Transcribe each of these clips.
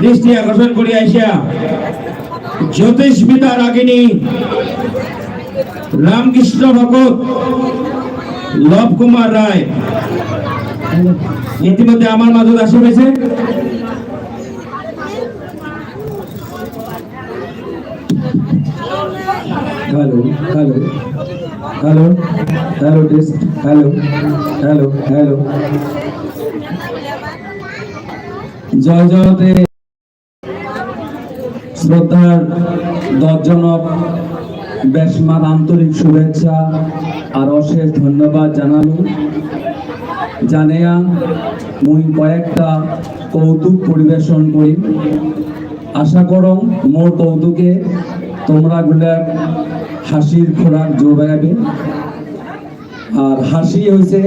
দৃষ্টি আকর্ষণ করি আইসা জ্যোতিষবিতা রাগিনী রামকৃষ্ণ ভগত লব কুমার রায়। ইতিমধ্যে আমার মাঝে আসে পেয়েছে hello hello hello hello, test, hello hello hello. জয় জয়তে শ্রদ্ধার দশজনক বেশমার আন্তরিক শুভেচ্ছা আর অশেষ ধন্যবাদ জানালো। জানিয়া, মুই কয়েকটা কৌতুক পরিবেশন করি। আশা করম মোর কৌতুকে তোমরা গুলা হাসির খোরাক যোগাবে আর হাসি হয়েছে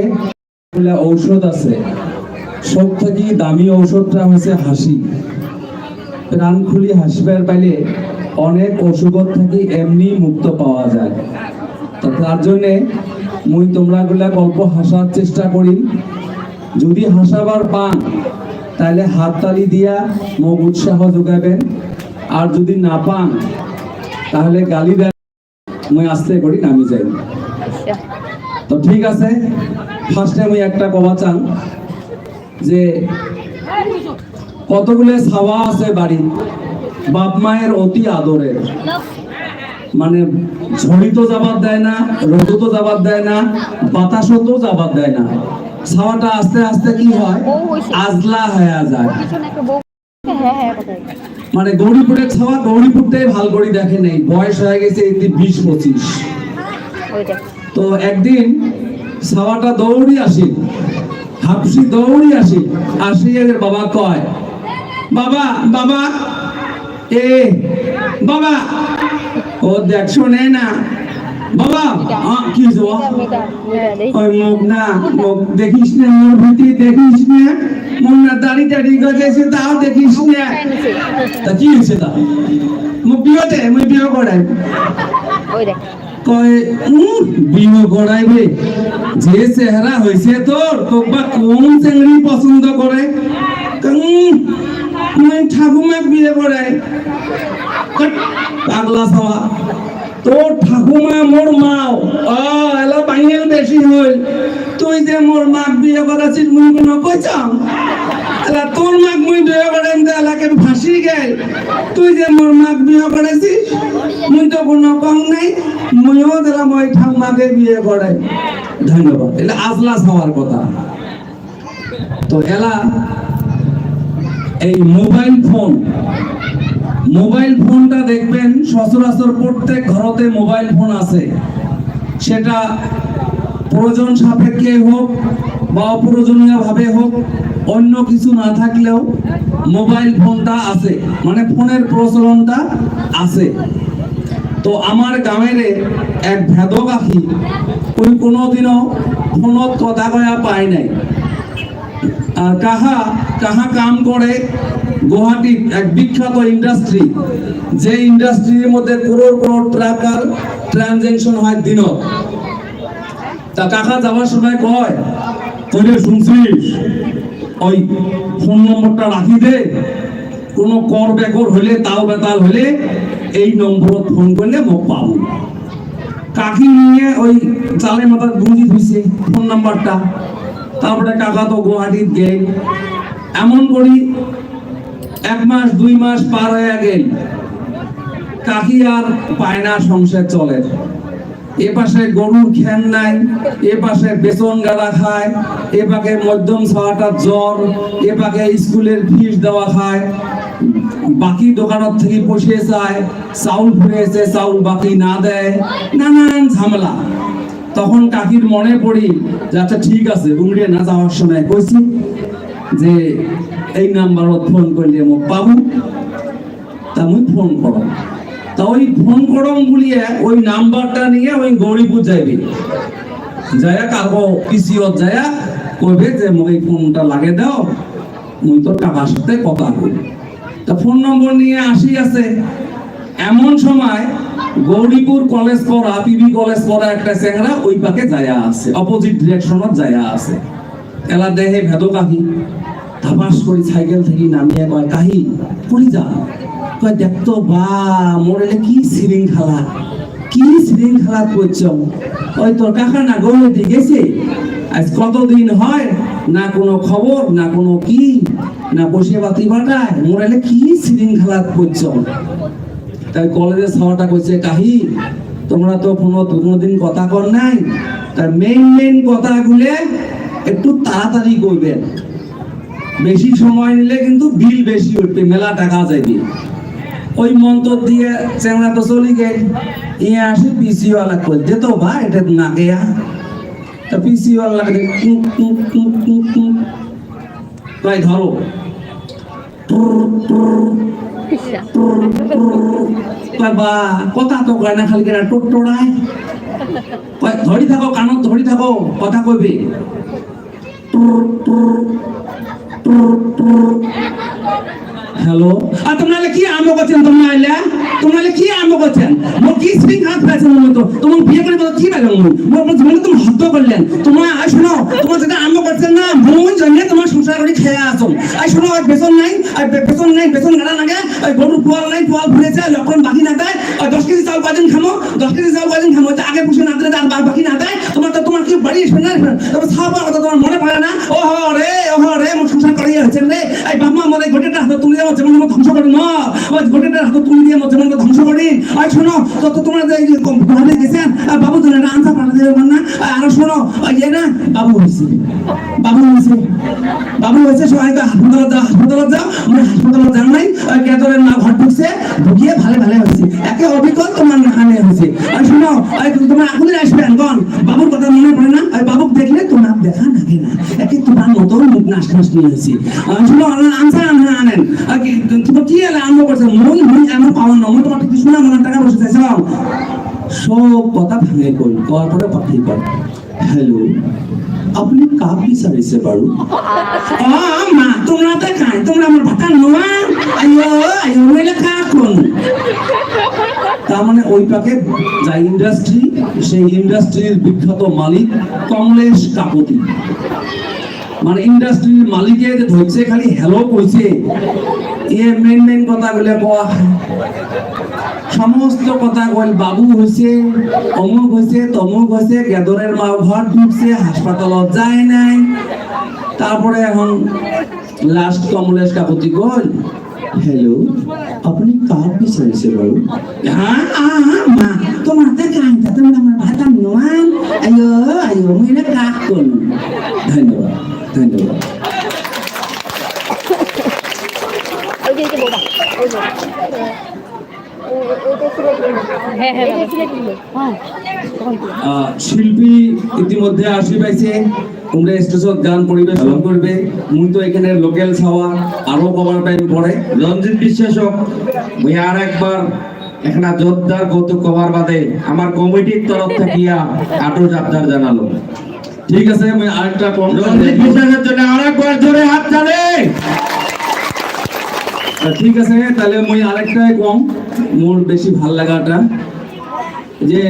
ঔষধ আছে। সব থেকে দামি ঔষধটা হয়েছে হাসি। প্রাণ খুলি হাসিবার পাইলে অনেক অসুখত থেকে এমনি মুক্ত পাওয়া যায়। তো তার জন্যে মুই তোমরা গুলা গল্প হাসার চেষ্টা করি। যদি হাসাবার পান তাহলে হাততালি দিয়া মোক উৎসাহ যোগাবেন। আর যদি না পান, তাহলে গালি দেন। মুই আস্তে করি নামি যাই। তো ঠিক আছে ফার্স্টে আমি একটা কবা চান যে কতগুলো ছাওয়া আছে বাড়ি? বাপ মায়ের অতি আদরের। মানে ঝড়ি তো যাবার দেয় না রোদ তো যাবার দেয় না, বাতাসও তো যাবার দেয় না। ছাওয়াটা আস্তে আস্তে কি হয়? আজলা হয়ে যায়। মানে গৌরীপুরের ছাওয়া গৌরীপুরটাই ভালো করে দেখে নেই। বয়স হয়ে গেছে এই বিশ পঁচিশ। তো একদিন ছাওয়াটা দৌড়ি আসি, হাফসি দৌড়ি আসি আসি এদের বাবা কয় বাবা বাবা। এ বাবা। ও দেখ শোনে না। বাবা কি ওই মুখ না মুখ দেখিস না মোর ভিতরে দেখিস না। মোর না দাড়ি টাড়ি গজেছে তাও দেখিস না। তা কি হয়েছে তা? মুখ বিয়েতে মুই বিয়ে করাই। কয় বিয়ে করাইবে যে চেহারা হয়েছে তোর তোক বা কোন চেংড়ি পছন্দ করে ঠাকুমাক বিয়ে কয়, পাগলা সবা তোর ঠাকুমা মোর মাও। এলা বাইনাল বেশি হইল। তুই যে মোর মাক বিয়ে করাছিস মুই কোনো কইছাম? তোর মাক মুই বিয়ে করাইম তো এলাকে ফাঁসি গেল। তুই যে মোর মাক বিয়ে করেছিস মুই তো কোনো কম নাই। মুইও দিলাম ওই ঠাকুমাকে বিয়ে করাই ধন্যবাদ। এটা আজলাস হওয়ার কথা। তো এলা এই মোবাইল ফোন, মোবাইল ফোনটা দেখবেন সচরাচর প্রত্যেক ঘরতে মোবাইল ফোন আছে। সেটা প্রয়োজন সাপেক্ষে হোক বা অপ্রয়োজনীয় ভাবে হোক, অন্য কিছু না থাকলেও মোবাইল ফোনটা আছে। মানে ফোনের প্রচলনটা আছে। তো আমার গ্রামের এক ভেদক আখি ওই কোনোদিনও ফোনত কথা কয়া পায় নাই। আর কাহা কাহা কাম করে? গুয়াহাটির এক বিখ্যাত ইন্ডাস্ট্রি যে ইন্ডাস্ট্রির মধ্যে করোড় করোড় টাকার ট্রানজেকশন হয় দিনত। তা কাকা যাওয়ার সময় কয়? তুই শুনছিস। ওই ফোন নম্বরটা রাখি দে। কোনো কর বেকর হলে তাও বেতাল হলে এই নম্বরত ফোন করলে মোক পাবো। কাকি নিয়ে ওই চালের মাথা গুঁজি ধুইছে ফোন নাম্বারটা। তারপরে কাকা তো গুয়াহাটিত গেল এমন করি, এক মাস, দুই মাস পার হয়ে গেল। কাকি আর পায় না সংসার চলে। এ পাশে গরুর খ্যান নাই, এ পাশে বেতন গাড়া খায়, এ পাকে মধ্যম ছাওয়াটা জ্বর, এ পাকে স্কুলের ফিস দেওয়া খায় বাকি দোকানত থেকে বসে যায় চাউল ফুরেছে চাউল বাকি না দেয়, নানান ঝামেলা। তখন কাকির মনে পড়ি যে আচ্ছা ঠিক আছে উমড়িয়ে না যাওয়ার সময় কইছি যে এই নাম্বারত ফোন করলে মোক পাবো। তা মুই ফোন করো তা ওই ফোন করম বলিয়ে ওই নাম্বারটা নিয়ে ওই গৌরীপুর যাইবি। যায়া কারও পিসিওত যায়া কইবে যে মই ফোনটা লাগে দাও, মুই তো কাকার সাথে কথা কই তা ফোন নম্বর নিয়ে আসি আছে। এমন সময় গৌরীপুর কলেজ পড়া, পিবি কলেজ পড়া একটা চেংরা ওই পাকে যায়া আছে অপোজিট ডিরেকশনত যায়া আছে। এলা দেহে ভেদ কাহি, ধাপাস করে সাইকেল থেকে নামিয়ে কয়, কাহি, পড়ি যা। কয় দেখতো বা মোড়েলে কি শৃঙ্খলা কি শৃঙ্খলা করছ ওই তোর কাকা না গৌরী গেছে আজ কতদিন হয়, না কোনো খবর না কোনো কি, না বসে বাতি বাটায় মোড়ালে কি শৃঙ্খলা করছ তাই কলেজের সভাটা কইছে, কাহি, তোমরা তো কোনো কোনোদিন কথা কর নাই। তার মেইন মেইন কথাগুলো একটু তাড়াতাড়ি করবেন বেশি সময় নিলে কিন্তু বিল বেশি উঠবে, মেলা টাকা যাইবে। ওই মন্ত্র দিয়ে চ্যাংড়া তো চলি গে ইয়ে আসি পিসি ওয়ালা কই, দে তো ভাই, এটা না গেয়া তা পিসি ওয়ালা ভাই ধরো। বাবা কথা তো কয় না, খালি কেনা টোটোড়ায় কয়, ধরি থাকো, কানত ধরি থাকো, কথা কইবে। হ্যালো আর তোমরা কি আরম্ভ করছেন? তোমরা আইলে তোমরা কি আরম্ভ করছেন? মোর কি স্প্রিং হাত ফেলেছেন মনে তো তোমার বিয়ে করে কি পেলাম মোর? মোর জীবনে তুমি হদ্দ করলেন। তোমরা আই শোনো, তোমার যেটা আরম্ভ করছেন না মন জন্য তোমার সংসার করে খেয়ে আসো। আই শোনো আর বেতন নাই আর বেতন নাই বেতন গাড়া লাগে আর গরুর পোয়াল নাই পোয়াল ভুলেছে যখন বাকি না দেয়। আর দশ কেজি চাউল কদিন খামো? দশ কেজি চাউল কদিন খামো? তা আগে পুষে না দিলে তার বাকি না দেয়। তোমার তো কি বাড়ি আসবে না তোমার কথা তোমার মনে পড়ে না? ও রে ও রে মোর সংসার করিয়ে হচ্ছে রে। এই বাবা মনে ঘটেটা হাতে তুলে দেওয়া যেমন ধ্বংস করে না ওই ঘটেটা হাতে তুলে দিয়ে যেমন ধ্বংস করি আর শোনো তো তো তোমরা যে ঘরে গেছেন আর বাবু তুমি একটা আনসার পাঠা দেবে না? আর শোনো ওই যে না, বাবু হয়েছে। বাবু হয়েছে। বাবু হয়েছে, সবাই হাসপাতালে যাও হাসপাতালে যাও আমরা হাসপাতালে যাও নাই কেতরের না ঘর ঢুকছে, ঢুকিয়ে ভালো ভালো হয়েছে। একে অবিকল তোমার নাহানে হয়েছে। আর শোনো তোমার এখনই আসবেন গন বাবুর নাগে না একে তোমার মতো মুখ নাশ নাশ নিয়ে আর শোনো আনসার আনসার আনেন। তোমার কি এলে আরম্ভ করছে? মন মন এমন পাওয়ার না। তোমার কিছু শোনা মনে টাকা বসে চাইছ সব কথা ভাঙে কই কওয়ার পরে পাঠিয়ে কর হ্যালো, আপনি কাপ পারু? ও মা, তোমরা তো খাই তোমরা আমার ভাতা নোয়া? আইও আইও মেলে খা কোন তার মানে ওই পাকে যা ইন্ডাস্ট্রি সেই ইন্ডাস্ট্রির বিখ্যাত মালিক কমলেশ কাপতি মানে ইন্ডাস্ট্রির মালিকের ধরছে, খালি হ্যালো কইছে এ মেন মেন কথাগুলো কোয়া। সমস্ত কথা কইল, বাবু হইছে, অমুক হইছে, তমুক হইছে, গেদরের মা ঘর ঢুকছে, হাসপাতালত যায় নাই। তারপরে এখন last Kamlesh Kakati call hello আপনি কার পিছাইছে বাবু হ্যাঁ মা, তোমার থেকে আনতে তুমি আমার ভাতা নোয়ান আয়ো আয়ো মেরে কাক কোন ধন্যবাদ ধন্যবাদ। ওই যে। শিল্পী ইতিমধ্যে আসি পাইছে। তোমরা স্টেজত গান পরিবেশন করবে। মুই তো এখানে লোকাল ছাওয়া আরও কবার টাইম পরে রঞ্জিত বিশ্বাসক মুই আর একবার এখানে জোরদার কৌতুক কবার বাদে আমার কমিটির তরফ থাকিয়া আটু আবদার জানালো। ঠিক আছে আমি আরেকটা কম রঞ্জিত বিশ্বাসের জন্য আর একবার জোরে হাত চালে। ঠিক আছে তাহলে মুই আরেকটাই কম। মোর বেশি ভালো লাগাটা যে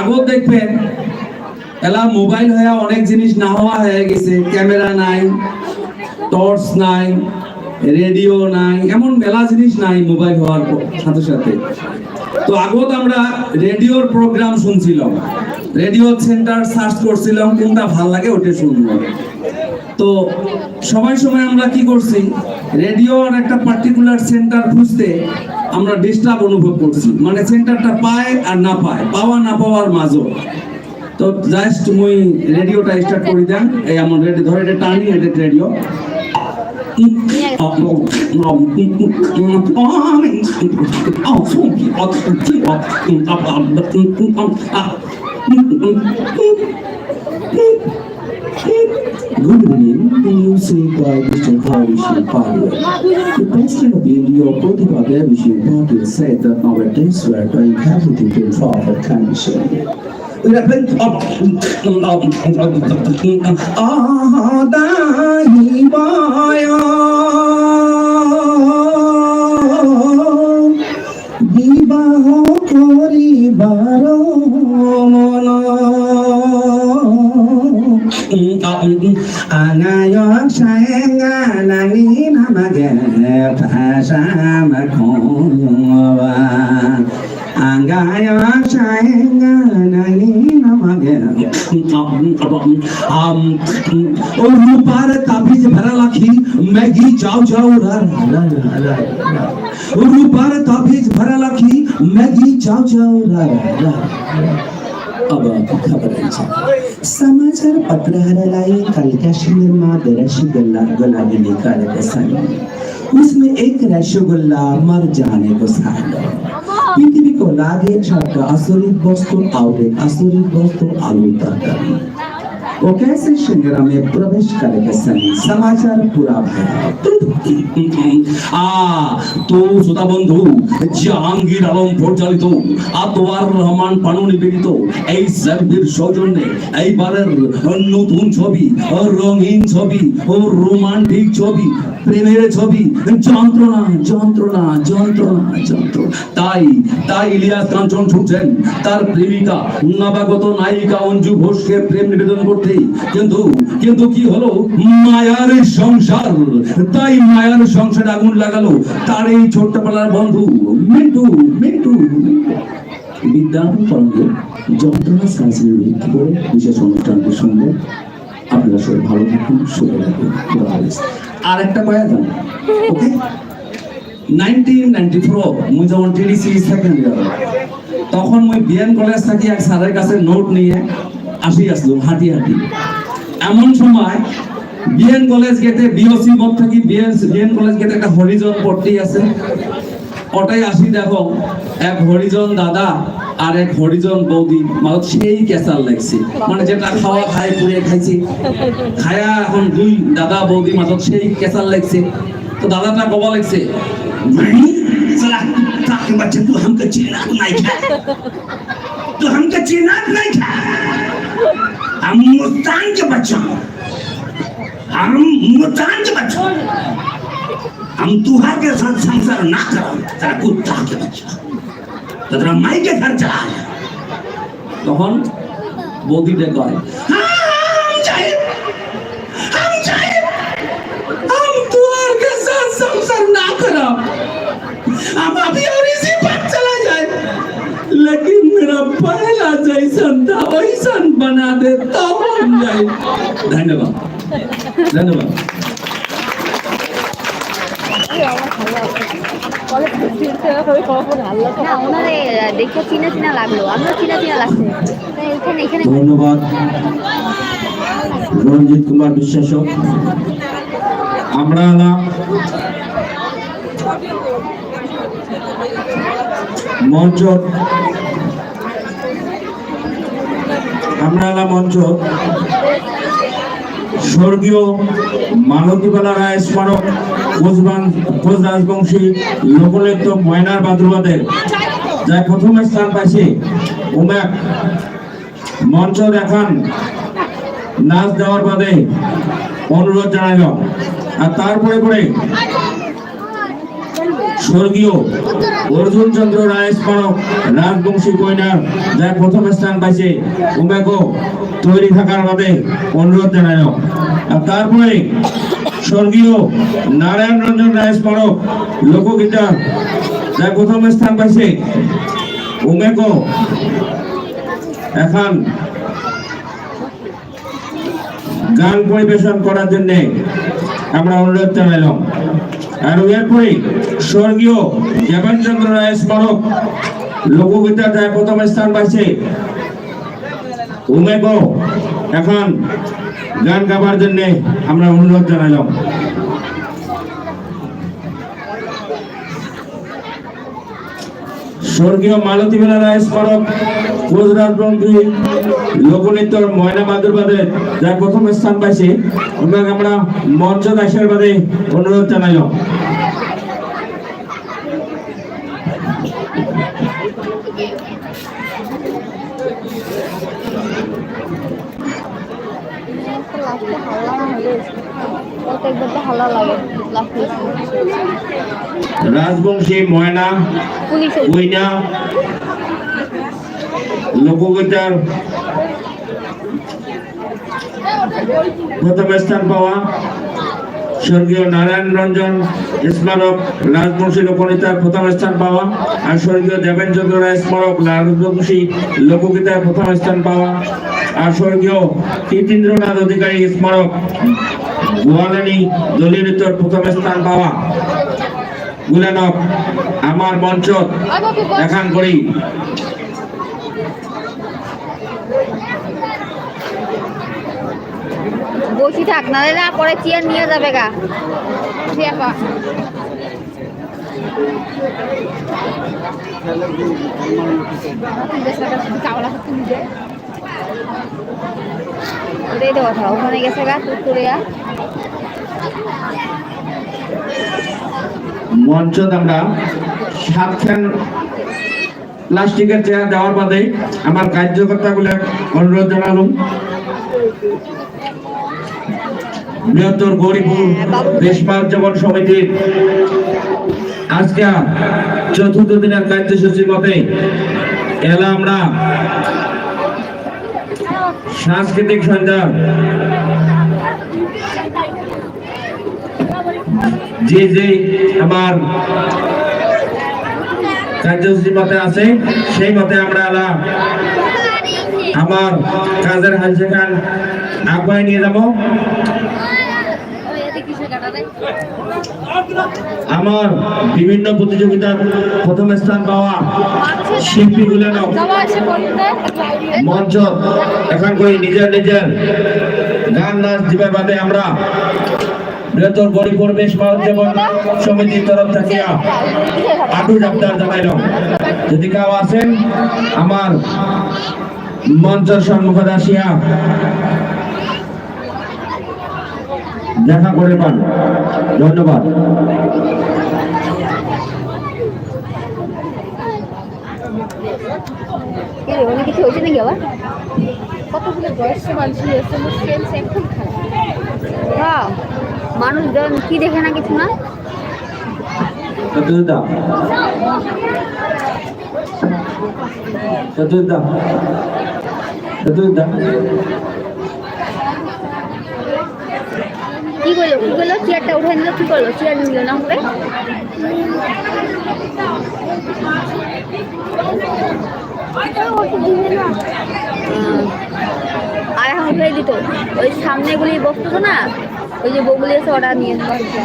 আগত দেখবেন, এলা মোবাইল হয়ে অনেক জিনিস না হওয়া হয়ে গেছে, ক্যামেরা নাই, টর্চ নাই, রেডিও নাই, এমন মেলা জিনিস নাই মোবাইল হওয়ার সাথে সাথে। তো আগত আমরা রেডিওর প্রোগ্রাম শুনছিলাম। রেডিও সেন্টার সার্চ করছিলাম, কোনটা ভালো লাগে ওটা শুনব। তো সময় সময় আমরা কি করছি? রেডিওর একটা পার্টিকুলার সেন্টার খুঁজতে আমরা ডিস্টার্ব অনুভব করছি। মানে সেন্টারটা পায় আর না পায়, পাওয়া না পাওয়ার মাঝও তো জাস্ট মুই রেডিওটা স্টার্ট করে দেন। এই আমার রেডিও ধরে এটা টানি, এটা radio. Good evening, music by Mr. Harishan Parlier. The president of India, Pratibha Devishan Patil said that nowadays we are doing everything to improve our condition. বিবাহ করিবার گا سائنگ آگا نانی نما گیا اروپر تفریح میں تفریح میں अब खबर समाचार पत्र हरलाई कल कश्मीर में रसगुल्ला गुलाबी निकाल के संग उसमें एक रसगुल्ला मर जाने को साथ পৃথিবী को लागे छाता असुरित वस्तु आउटे असुरित वस्तु आलू तरकारी वो कैसे शिंगरा में प्रवेश करेगा सही समाचार पूरा আ তো শ্রোতা বন্ধু জাহাঙ্গীর আলম পরিচালিত আতোয়ার রহমান পানু নিবেদিত এই সার্ভির সৌজন্যে এইবারের নতুন ছবি ও রঙিন ছবি ও রোমান্টিক ছবি প্রেমের ছবি যন্ত্রণা যন্ত্রণা যন্ত্রণা যন্ত্রণা তাই তাই ইলিয়াস কাঞ্চন ছুটছেন তার প্রেমিকা নবাগত নায়িকা অঞ্জু ঘোষকে প্রেম নিবেদন করতে কিন্তু কিন্তু কি হলো? মায়ার সংসার। তাই মায়ার সংসারে আগুন লাগালো। তার এই বন্ধু, মিন্টু মিন্টু। আর একটা তখন মুই বিএন কলেজ থাকি এক স্যারের কাছে নোট নিয়ে আসি আসলো, হাঁটি হাঁটি। এমন সময়, বিএন কলেজ গেটে বিওসি বোর্ড থাকি, বিএন বিএন কলেজ গেটে একটা হরিজন পড়তেই আছে। ওটাই আসি দেখো, এক হরিজন দাদা আর এক হরিজন বৌদি মানে সেই কেসার লাগছে। মানে যেটা খাওয়া খাই পুড়ে খাইছি। খায়া এখন দুই দাদা, বৌদি মাছত সেই কেসার লাগছে। তো দাদাটা কবা লাগছে তো হামকে চেনাত নাই খা। তো হামকে চেনাত নাই খা। ہم ملتان کے بچوں ہم ملتان کے بچوں ہم توہا کے ساتھ سنسر نہ کرو ترہ کتا کے بچہ۔ تو ترہ مائی کے گھر چلا گیا تখন বৌদি ডে করে ہم چاہے ہم چاہے ہم توہا کے ساتھ سنسر نہ کرو۔ ہم ابھی पहला जैसन था वैसन बना दे तब हम जाए धन्यवाद धन्यवाद না ওনারে দেখে চিনা চিনা লাগলো আমিও চিনা চিনা লাগছে তাই এখানে এখানে ধন্যবাদ রঞ্জিত কুমার বিশ্বাস আমরা না মঞ্চ আমরা এলা মঞ্চ, স্বর্গীয় মালতীবালা রায় স্মারক কোচ রাজবংশী লোকনৃত্য ময়নার বাদুরবাদের। যা প্রথম স্থান পাইছে উমেক মঞ্চ দেখান, নাচ দেওয়ার বাদে অনুরোধ জানাইল আর তারপরে পরে স্বর্গীয় অর্জুন চন্দ্র রায় স্মারক রাজবংশী কইনার যা প্রথম স্থান পাইছে উমেকও তৈরি থাকার বাদে অনুরোধ জানাইল আর তারপরে স্বর্গীয় নারায়ণ রঞ্জন রায় স্মারক লোকগীতার যা প্রথম স্থান পাইছে উমেকও এখন গান পরিবেশন করার জন্য আমরা অনুরোধ জানাইলাম। আর এরপরে স্বর্গীয় স্মারক প্রথম স্থান পাইছে। এখন গান গাবার জন্য আমরা অনুরোধ জানাইলাম। স্বর্গীয় মালতী বেলা রায় স্মারক গুজরাট বঙ্গী লোকনৃত্যর ময়না বাদুরবাদে যা প্রথম স্থান পাইছে। আমরা মঞ্চ দাসের বাদে অনুরোধ জানাইলাম লাস্টে হাল্লা না হলে প্রত্যেকবার তো হাল্লা লাগে লাস্টে রাজবংশী ময়না উইনা লোকগীতার প্রথম স্থান পাওয়া স্বর্গীয় নারায়ণ রঞ্জন স্মারক রাজবংশী লোকনৃত্যের প্রথম স্থান পাওয়া আর স্বর্গীয় দেবেন চন্দ্র রায় স্মারক রাজবংশী লোকগীতায় প্রথম স্থান পাওয়া আর স্বর্গীয় তীতীন্দ্রনাথ অধিকারী স্মারক। গোয়ালানি দলীয় নৃত্যের প্রথম স্থান পাওয়া। গুলানক আমার মঞ্চ দেখান করি। বসি থাক নাহলে না পরে চেয়ার নিয়ে যাবে গা। চেয়ার পা। ওটাই তো কথা, ওখানে গেছে গা তুতুরিয়া মঞ্চ আমরা সাতখান প্লাস্টিকের চেয়ার দেওয়ার বাদে আমার কার্যকর্তা গুলো অনুরোধ জানালাম। বৃহত্তর গৌরীপুর দেশমা উদযাপন সমিতির আজকে চতুর্থ দিনের কার্যসূচি মতে এলা আমরা সাংস্কৃতিক সন্ধ্যা যে যে আমার কার্যসূচি মতে আছে, সেই মতে আমরা এলা আমার কাজের হাল সেখান নিয়ে যাব। আমার বিভিন্ন প্রতিযোগিতার প্রথম স্থান পাওয়া শিল্পী গুলো মঞ্চ এখন করি, নিজের নিজের গান নাচ দিবার বাদে আমরা বৃহত্তর গরিব পরিবেশ মহোৎসবন সমিতির তরফ থেকে আটু ডাক্তার জানাইলাম। যদি কেউ আছেন, আমার মঞ্চের সম্মুখে আসিয়া দেখা করে পান। ধন্যবাদ। অনেক কিছু হয়েছে নাকি আবার? কতগুলো বয়স্ক মানুষ হয়েছে সেন্স একদম খারাপ। মানুষ কি দেখে না কিছু না? চতুর্দা চতুর্দা চতুর্দা কি করল কি করল চেয়ারটা উঠে নিল, কি করল? চেয়ার নিল না করে আর এখন উঠে দিত। ওই সামনেগুলি বসতো না, ওই যে বউগুলি এসে ওটা নিয়ে বসতো।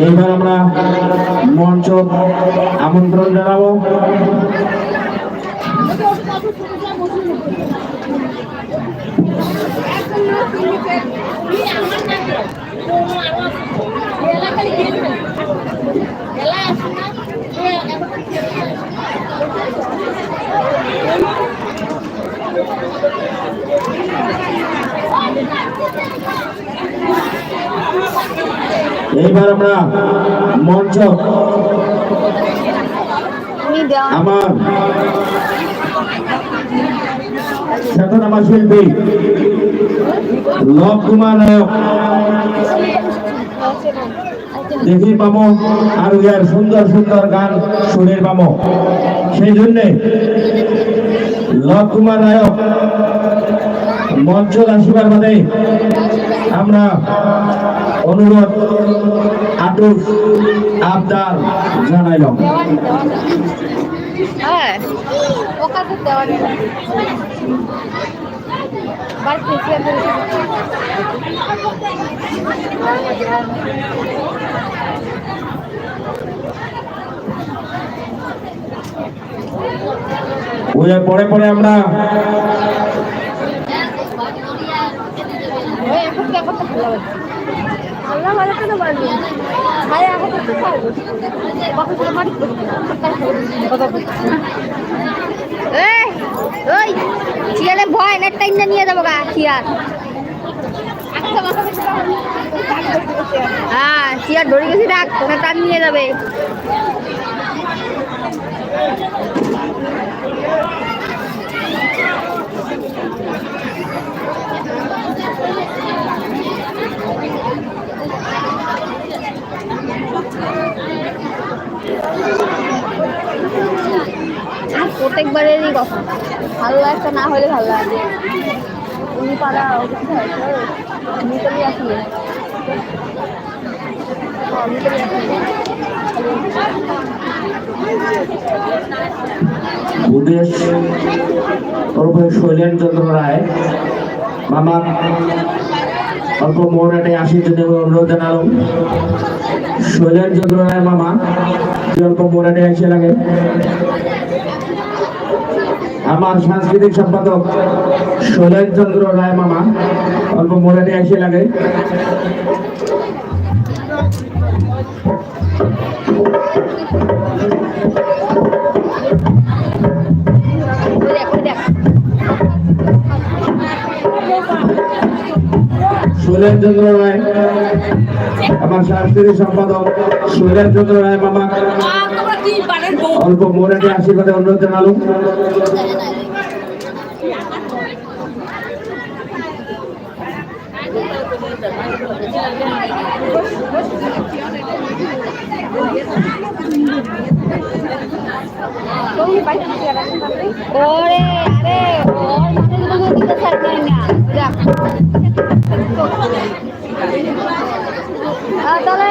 এইবার আমরা মঞ্চ আমন্ত্রণ জানাব এইবার আমরা মঞ্চ আমার খ্যাতনামা শিল্পী লব কুমার নায়ক দেখি পাবো আর ইয়ার সুন্দর সুন্দর গান শুনের পাবো সেই জন্যে কুমার নায়ক মঞ্চ আসিবার বাদে আমরা অনুরোধ আটুর আবদার জানাইলাম। হ্যাঁ চেয়ার ধরে ওই পরে পরে আমরা ভালো ওই চেয়ারে ভয় নেট টাইম নিয়ে যাব গা চেয়ার হ্যাঁ চেয়ার ধরে গেছি ডাক তোকে নিয়ে যাবে। পছন্দ ভালো একটা না হলে ভালো লাগে উনি পাড়া মিতালি রায়। মামা, অল্প মোহরাটে আশির জন্য অনুরোধ জানালো শৈলেন চন্দ্র রায় মামা অল্প মোহরাটে এসে লাগে। আমার সাংস্কৃতিক সম্পাদক শৈলেন চন্দ্র রায় মামা, অল্প মোহরাটে এসে লাগে। রায়, আমার সাংস্কৃতিক সম্পাদক শৈলেন চন্দ্র রায় মামা। অল্প মোহরাটে আশীর্বাদে অনুরোধ জানালো ওরে আরে ওর মানুষগুলো দিতে ছাড়বে না। তাহলে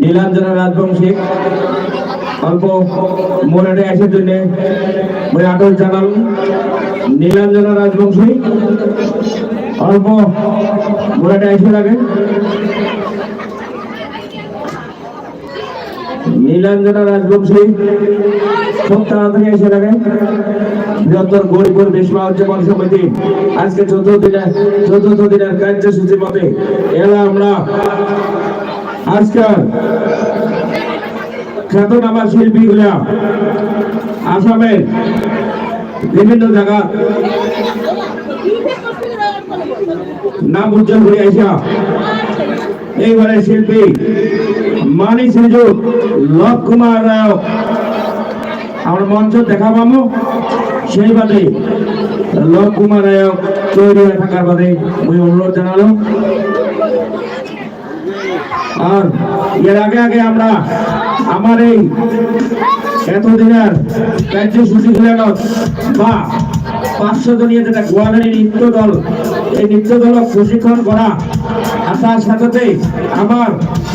নীলাঞ্জনা রাজবংশী। অল্প মোরাটে আসার জন্য মই আদর জানাল নীলাঞ্জনা রাজবংশী। অল্প মোরাটে এসে লাগে নীলাঞ্জনা রাজবংশী। খুব তাড়াতাড়ি এসে লাগে বৃহত্তর গরিপুর বিশ্বা উদযাপন সমিতি আজকে চতুর্থ দিনের চতুর্থ দিনের কার্যসূচি মতে এলা আমরা আজকাল খ্যাতনামা শিল্পীগুলা আসামের বিভিন্ন জায়গা। নাম উজ্জ্বল করে আইসা। এইবারে শিল্পী মানি শ্রীযুক্ত লব কুমার রায় আমরা মঞ্চ দেখা পাবো সেই বাদে লব কুমার রায় তৈরি হয়ে থাকার বাদে আমি অনুরোধ জানালো আর এর আগে আগে আমরা আমার এই এতদিনের কার্যসূচি ছিল বা পাঁচশো জনীয় যেটা গোয়ালের নৃত্য দল এই নৃত্য দল প্রশিক্ষণ করা আর তার সাথে আমার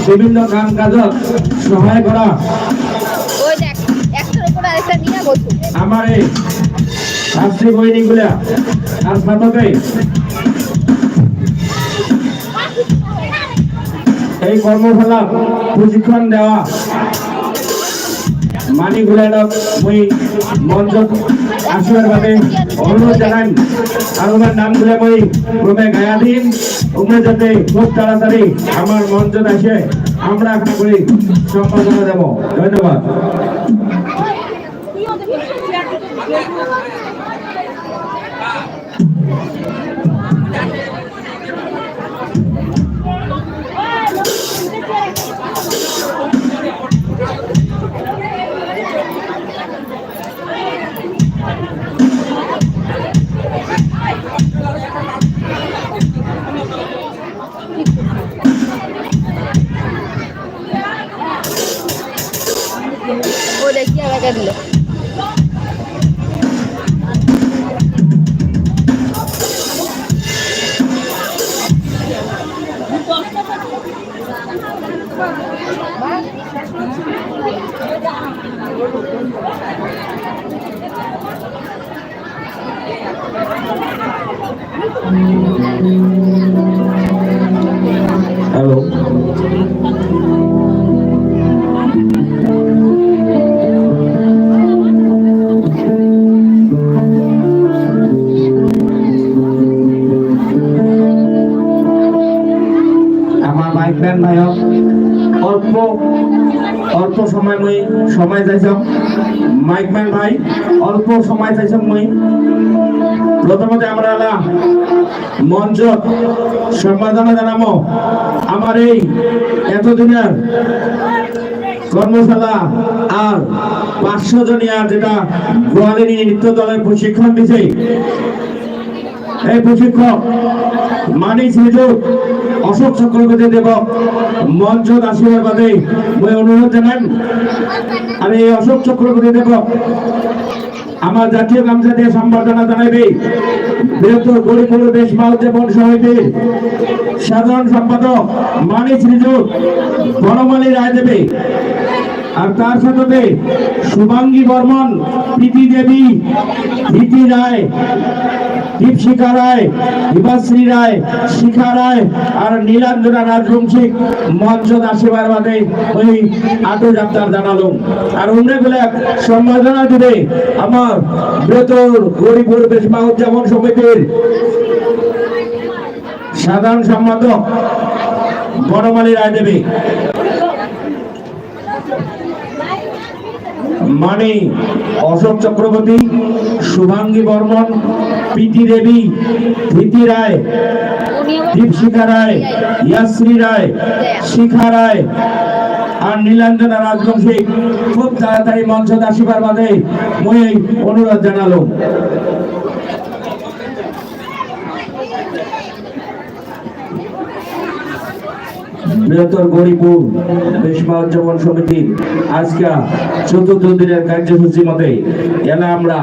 বিভিন্ন কাম কাজত সহায় করা। আমার এই শাস্ত্রী বৈনিকগুলা আর সাথে এই কর্মশালা প্রশিক্ষণ দেওয়া মানিগুলানক মুই মঞ্চ আসবার বাবে অনুরোধ জানান ওনার নামগুলো মই ক্রমে গায়া দিন ওমে যাতে খুব তাড়াতাড়ি আমার মঞ্চত আসে, আমরা করি সম্পাদনা দেব। ধন্যবাদ। দেখি আলাদা দিল সময় চাইছ? মাইক ম্যান ভাই, অল্প সময় চাইছ মই। প্রথমত আমরা এলা মঞ্চ সম্পাদনা জানাব আমার এই এতদিনের কর্মশালা আর পাঁচশো জনিয়া যেটা গোয়ালিনী নৃত্য দলের প্রশিক্ষণ দিছে, এই প্রশিক্ষক মানি নিযুক অশোক চক্রবর্তী দেব মঞ্চ আসিবার বাদে মানে অনুরোধ জানান আর এই অশোক চক্রবর্তী দেবক আমার জাতীয় গামছা দিয়ে সম্বর্ধনা জানাইবে। বৃহত্তর গরিপুর দেশ উদযাপন সমিতির সাধারণ সম্পাদক মানিক রিজু বনমালী রায় দেবে। আর তার সাথে শুভাঙ্গী বর্মন, প্রীতি দেবী প্রীতি রায়, দীপশিখা রায় বিভাশ্রী রায়, শিখা রায় আর নীলাঞ্জনা রাজবংশী মঞ্চ আসিবার বাদে ওই আটো যাত্রার জানালো। আর অন্যগুলা সম্মাননা দিবে আমার বৃহত্তর গরিব পরিবেশ মা উদযাপন সমিতির সাধারণ সম্পাদক বনমালী রায় দেবে মানে অশোক চক্রবর্তী, শুভাঙ্গী বর্মন, প্রীতি দেবী, প্রীতি রায়, দীপশিখা রায়, ইয়াশ্রী রায়, শিখা রায়, আর নীলাঞ্জনা রাজবংশী, খুব তাড়াতাড়ি মঞ্চ আসিবার বাদে মই অনুরোধ জানালো। বৃহত্তর গরিপুর বেশ উদযাপন সমিতির আজকে চতুর্থ দিনের কার্যসূচি মতে এলা আমরা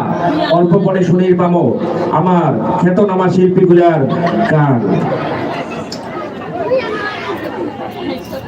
অল্প পরে শুনির পামো, আমার খ্যাতনামা শিল্পীগুলার গান।